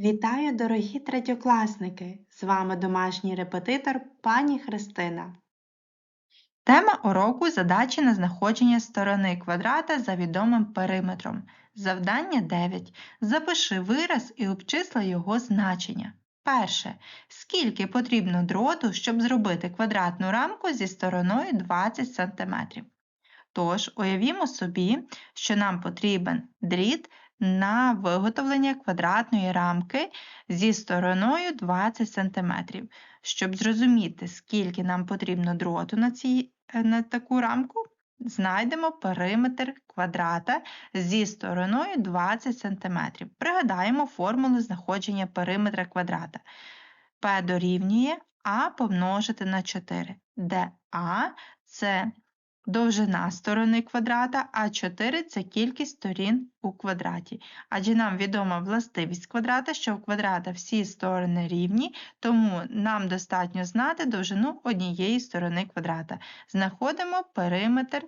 Вітаю, дорогі третьокласники! З вами домашній репетитор пані Христина. Тема уроку задачі на знаходження сторони квадрата за відомим периметром. Завдання 9. Запиши вираз і обчисли його значення. Перше. Скільки потрібно дроту, щоб зробити квадратну рамку зі стороною 20 см? Тож, уявімо собі, що нам потрібен дріт на виготовлення квадратної рамки зі стороною 20 см. Щоб зрозуміти, скільки нам потрібно дроту на, цій, е, на таку рамку, знайдемо периметр квадрата зі стороною 20 см. Пригадаємо формулу знаходження периметра квадрата. P дорівнює А помножити на 4, де А це довжина сторони квадрата, а 4 це кількість сторін у квадраті. Адже нам відома властивість квадрата, що у квадрата всі сторони рівні, тому нам достатньо знати довжину однієї сторони квадрата. Знаходимо периметр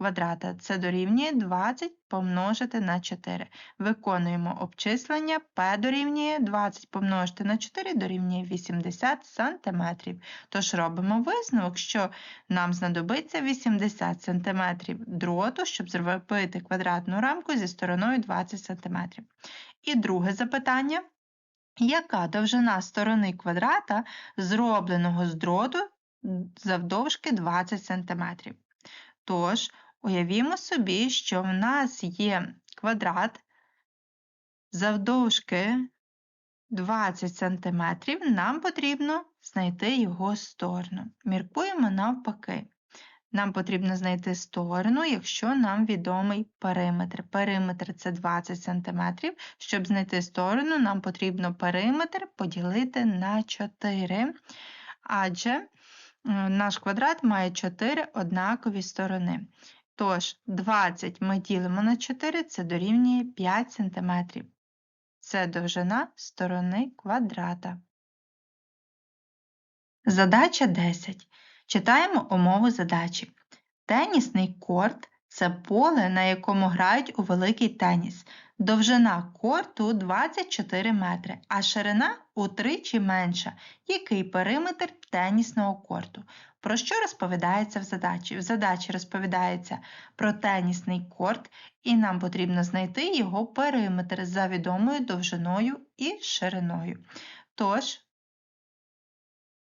квадрата. Це дорівнює 20 помножити на 4. Виконуємо обчислення P дорівнює 20 помножити на 4 дорівнює 80 см. Тож робимо висновок, що нам знадобиться 80 см дроту, щоб зробити квадратну рамку зі стороною 20 см. І друге запитання. Яка довжина сторони квадрата, зробленого з дроту завдовжки 20 см? Тож, Уявімо собі, що в нас є квадрат завдовжки 20 см, нам потрібно знайти його сторону. Міркуємо навпаки. Нам потрібно знайти сторону, якщо нам відомий периметр. Периметр це 20 см. Щоб знайти сторону, нам потрібно периметр поділити на 4, адже е, наш квадрат має 4 однакові сторони. Тож 20 ми ділимо на 4, це дорівнює 5 см. Це довжина сторони квадрата. Задача 10. Читаємо умову задачі. Тенісний корт це поле, на якому грають у великий теніс. Довжина корту 24 метри, а ширина утричі менша. Який периметр тенісного корту? Про що розповідається в задачі? В задачі розповідається про тенісний корт, і нам потрібно знайти його периметр за відомою довжиною і шириною. Тож,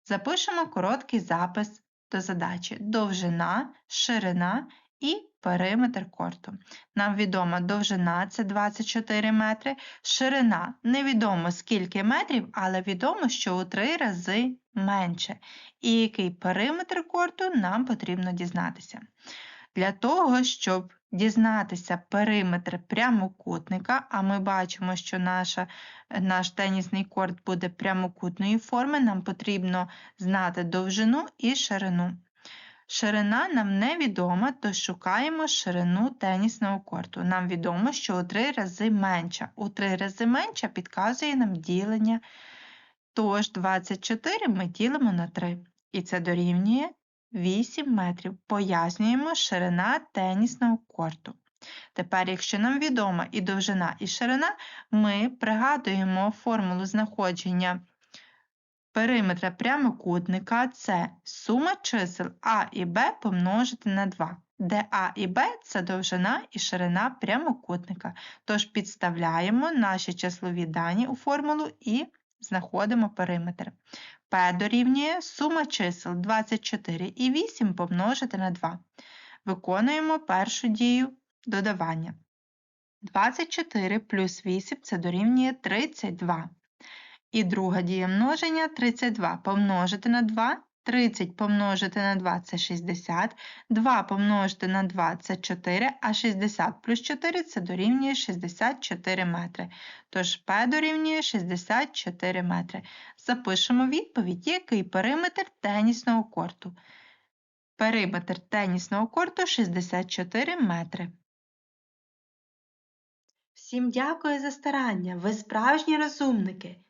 запишемо короткий запис до задачі: довжина, ширина і периметр корту. Нам відома довжина це 24 метри, ширина невідомо скільки метрів, але відомо, що у 3 рази менше. І який периметр корту нам потрібно дізнатися. Для того, щоб дізнатися периметр прямокутника, а ми бачимо, що наша, наш тенісний корт буде прямокутної форми, нам потрібно знати довжину і ширину. Ширина нам невідома, то шукаємо ширину тенісного корту. Нам відомо, що у три рази менша. У три рази менша підказує нам ділення. Тож 24 ми ділимо на 3. І це дорівнює 8 метрів. Пояснюємо ширина тенісного корту. Тепер, якщо нам відома і довжина, і ширина, ми пригадуємо формулу знаходження периметра прямокутника це сума чисел А і Б помножити на 2, де А і Б це довжина і ширина прямокутника. Тож підставляємо наші числові дані у формулу і знаходимо периметр. P дорівнює сума чисел 24 і 8 помножити на 2. Виконуємо першу дію додавання. 24 плюс 8 це дорівнює 32. І друга дія множення 32 помножити на 2, 30 помножити на 2 це 60, 2 помножити на 2 це 4, а 60 плюс 4 це дорівнює 64 метри. Тож P дорівнює 64 метри. Запишемо відповідь, який периметр тенісного корту. Периметр тенісного корту 64 метри. Всім дякую за старання, ви справжні розумники.